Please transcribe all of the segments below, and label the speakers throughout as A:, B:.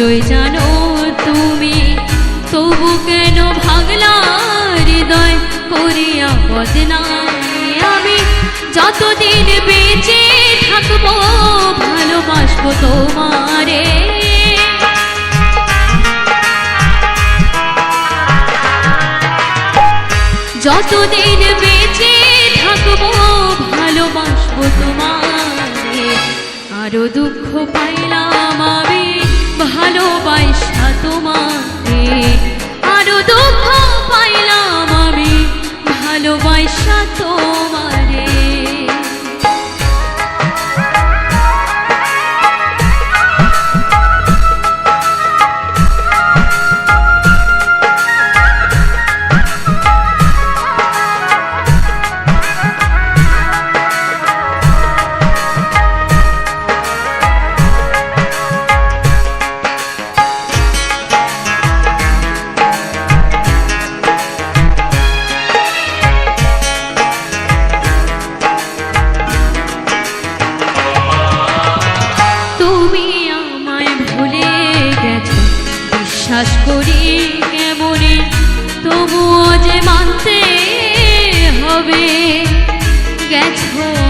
A: নিশ্চয় জানো তুমি। তবু কেন ভাগলা হৃদয় করিয়া বদনামি আমি যতদিন বেঁচে থাকব, ভালোবাসবো তোমারে। যতদিন বেঁচে থাকব, ভালোবাসবো তোমারে। আরও দুঃখ পাইলাম তোমারে যে মানতে হবে গেছো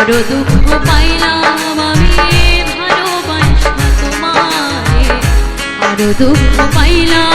A: বড় দুঃখ পাইলাম আমি ভালোবাসা তোমায়। বড় দুঃখ পাইলাম